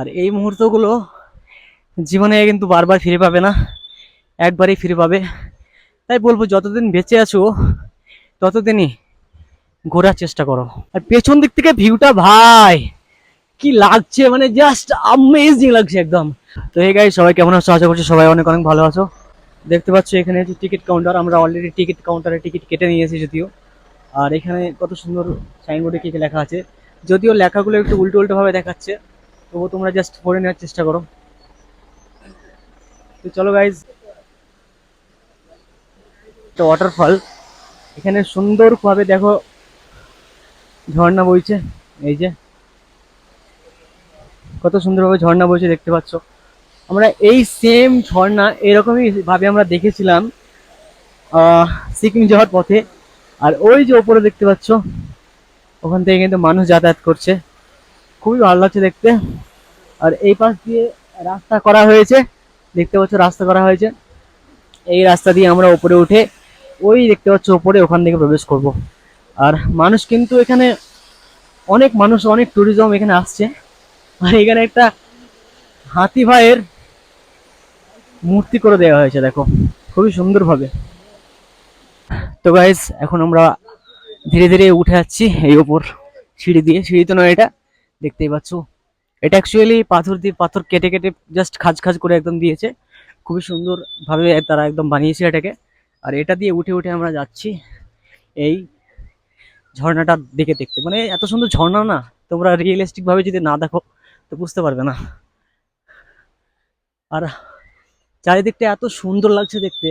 আর এই মুহূর্তগুলো জীবনে কিন্তু বারবার ফিরে পাবে না, একবারই ফিরে পাবে। তাই বলব, যতদিন বেঁচে আছো, ততদিনই ঘোরার চেষ্টা করো। আর পেছন দিক থেকে ভিউটা ভাই, কি লাগছে মানে জাস্ট আমেজিং লাগছে একদম। তো এই গাই সবাই কেমন আছো? আশা করছি সবাই অনেক অনেক ভালো আছো। দেখতে পাচ্ছ, এখানে হচ্ছে টিকিট কাউন্টার আমরা অলরেডি টিকিট কাউন্টারে টিকিট কেটে নিয়েছি যদিও। আর এখানে কত সুন্দর সাইনবোর্ডে কি কি লেখা আছে, যদিও লেখাগুলো একটু উল্টো উল্টোভাবে দেখাচ্ছে। তবুও তোমরা জাস্ট পড়ে নেওয়ার চেষ্টা করো। তো চলো গাইজ একটা ওয়াটারফল এখানে সুন্দরভাবে দেখো ঝর্ণা বইছে, এই যে। কত সুন্দরভাবে ঝর্ণা বইছে দেখতে পাচ্ছ। আমরা এই সেম ঝর্ণা এরকমই ভাবে আমরা দেখেছিলাম সিকিম যাওয়ার পথে। আর ওই যে ওপরে দেখতে পাচ্ছ, ওখান থেকে কিন্তু মানুষ যাতায়াত করছে। খুবই ভালো লাগছে দেখতে। আর এই পাশ দিয়ে রাস্তা করা হয়েছে। দেখতে পাচ্ছ রাস্তা করা হয়েছে। এই রাস্তা দিয়ে আমরা উপরে উঠে ওই দেখতে পাচ্ছ উপরে ওখান থেকে প্রবেশ করব। আর মানুষ কিন্তু এখানে অনেক মানুষ, অনেক ট্যুরিজম এখানে আসছে। আর এখানে একটা হাতি ভাইয়ের মূর্তি করে দেওয়া হয়েছে, দেখো। খুবই সুন্দরভাবে। তো গাইজ এখন আমরা ধীরে ধীরে উঠে যাচ্ছি এই ওপর সিঁড়ি দিয়ে। সিঁড়ি তো নয় এটা। দেখতেই পাচ্ছ। এটা অ্যাকচুয়ালি পাথর দিয়ে পাথর কেটে কেটে জাস্ট খাজ খাজ করে একদম দিয়েছে। খুবই সুন্দর ভাবে তারা একদম বানিয়েছে এটাকে। আর এটা দিয়ে উঠে উঠে আমরা যাচ্ছি এই ঝর্ণাটা দেখে দেখতে। মানে এত সুন্দর ঝর্ণা না, তোমরা রিয়েলিস্টিক ভাবে যদি না দেখো, তো বুঝতে পারবে না। আর চারিদিকটা এত সুন্দর লাগছে দেখতে।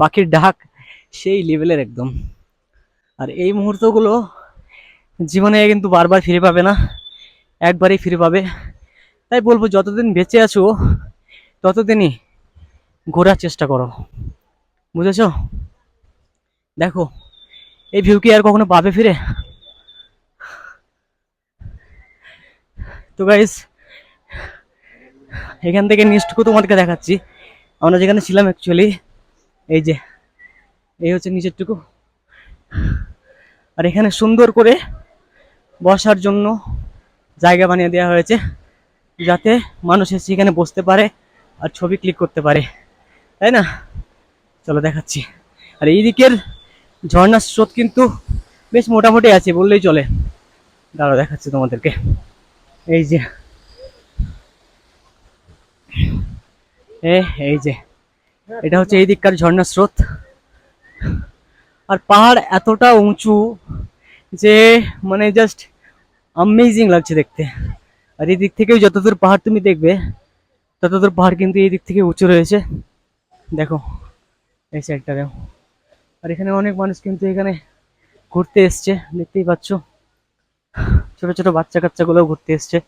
পাখির ডাক সেই লেভেলের একদম। আর এই মুহূর্তগুলো জীবনে কিন্তু বারবার ফিরে পাবে না, একবারই ফিরে পাবে। তাই বলব, যতদিন বেঁচে আছো, ততদিনই ঘোরার চেষ্টা করো। বুঝেছ? দেখো, এই ভিউ কি আর কখনো পাবে ফিরে? তো গাইস এখান থেকে নিচটুকু তোমাদেরকে দেখাচ্ছি। আমরা যেখানে ছিলাম অ্যাকচুয়ালি এই যে, এই হচ্ছে নিচেরটুকু। আর এখানে সুন্দর করে বসার জন্য জায়গা বানিয়ে দেওয়া হয়েছে যাতে মানুষ এসে এখানে বসতে পারে আর ছবি ক্লিক করতে পারে। তাই না? চলো দেখাচ্ছি। আর এই দিকের ঝর্ণার স্রোত কিন্তু বেশ মোটামুটি আছে বললেই চলে। দাঁড়াও, দেখাচ্ছি তোমাদেরকে। এই যে। এই যে। এটা হচ্ছে এই দিককার ঝর্ণার স্রোত। আর পাহাড় এতটা উঁচু যে মানে জাস্ট আমেজিং লাগছে দেখতে। আর এই দিক থেকেও যতদূর পাহাড় তুমি দেখবে, ততদূর পাহাড় কিন্তু এই দিক থেকে উঁচু রয়েছে। দেখো, এই সাইডটা দেখো আর এখানে অনেক মানুষ কিন্তু এখানে ঘুরতে এসছে, দেখতেই পাচ্ছ। ছোট ছোট বাচ্চা কাচ্চাগুলোও ঘুরতে এসছে।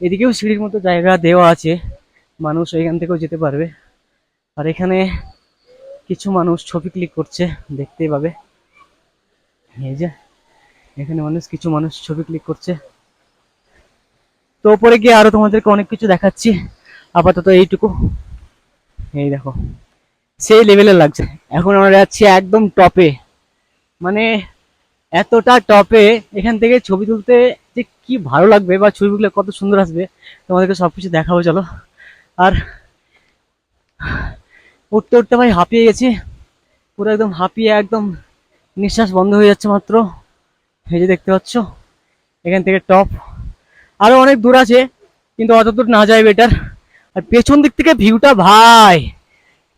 এদিকেও সিঁড়ির মতো জায়গা দেওয়া আছে, মানুষ এখান থেকেও যেতে পারবে। আর এখানে কিছু মানুষ ছবি ক্লিক করছে, দেখতেই পাবে। এই যে এখানে মানুষ, কিছু মানুষ ছবি ক্লিক করছে। তো ওপরে গিয়ে আরও তোমাদেরকে অনেক কিছু দেখাচ্ছি। আপাতত এইটুকু। এই দেখো, সেই লেভেলে লাগছে। এখন আমরা যাচ্ছি একদম টপে মানে এতটা টপে এখান থেকে ছবি তুলতে যে কি ভালো লাগবে বা ছবিগুলো কত সুন্দর আসবে, তোমাদেরকে সবকিছু দেখাবো, চলো। আর উঠতে উঠতে ভাই হাঁপিয়ে গেছি। পুরো একদম হাঁপিয়ে, একদম নিঃশ্বাস বন্ধ হয়ে যাচ্ছে মাত্র। এই যে দেখতে পাচ্ছ, এখান থেকে টপ আরও অনেক দূর আছে, কিন্তু অত দূর না যায় বেটার আর পেছন দিক থেকে ভিউটা ভাই,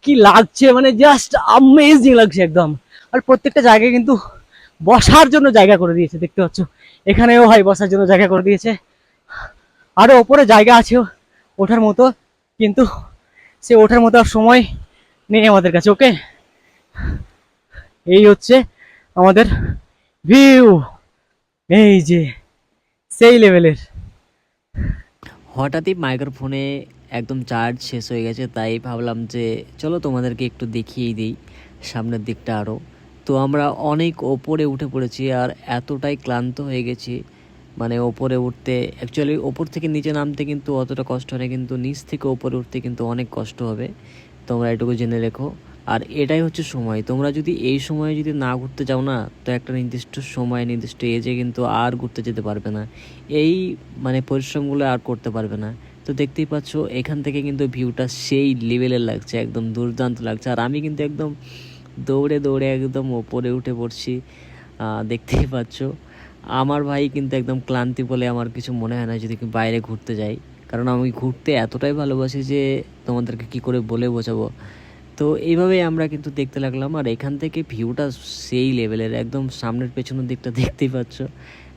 কি লাগছে মানে জাস্ট আমেজিং লাগছে একদম। আর প্রত্যেকটা জায়গায় কিন্তু বসার জন্য জায়গা করে দিয়েছে, দেখতে পাচ্ছ। এখানেও ভাই বসার জন্য জায়গা করে দিয়েছে। আরও ওপরে জায়গা আছে ওঠার মতো, কিন্তু সে ওঠার মতো আর সময় নেই আমাদের কাছে ওকে এই হচ্ছে আমাদের ভিউ এই যে, সেই লেভেলের হঠাৎই মাইক্রোফোনে একদম চার্জ শেষ হয়ে গেছে, তাই ভাবলাম যে চলো তোমাদেরকে একটু দেখিয়ে দিই, সামনের দিকটা আরও তো আমরা অনেক ওপরে উঠে পড়েছি আর এতটাই ক্লান্ত হয়ে গেছি। মানে ওপরে উঠতে অ্যাকচুয়ালি ওপর থেকে নিচে নামতে কিন্তু অতটা কষ্ট হয় কিন্তু নিচ থেকে ওপরে উঠতে কিন্তু অনেক কষ্ট হবে। তোমরা এটুকু জেনে রেখো। আর এটাই হচ্ছে সময়। তোমরা যদি এই সময়ে যদি না ঘুরতে যাও না, তো একটা নির্দিষ্ট সময়, নির্দিষ্ট এজে কিন্তু আর ঘুরতে যেতে পারবে না। এই মানে পরিশ্রমগুলো আর করতে পারবে না। তো দেখতেই পাচ্ছ, এখান থেকে কিন্তু ভিউটা সেই লেভেলের লাগছে, একদম দুর্দান্ত লাগছে। আর আমি কিন্তু একদম দৌড়ে দৌড়ে একদম ওপরে উঠে পড়ছি। দেখতেই পাচ্ছ, আমার ভাই কিন্তু একদম ক্লান্তি বলে আমার কিছু মনে হয় না যদি বাইরে ঘুরতে যাই। কারণ আমি ঘুরতে এতটাই ভালোবাসি যে তোমাদেরকে কি করে বলে বোঝাবো। তো এইভাবেই আমরা কিন্তু দেখতে লাগলাম। আর এখান থেকে ভিউটা সেই লেভেলের, একদম সামনের পেছনের দিকটা দেখতেই পাচ্ছ।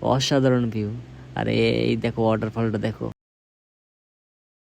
অসাধারণ ভিউ। আর, এই দেখো ওয়াটারফলটা দেখো।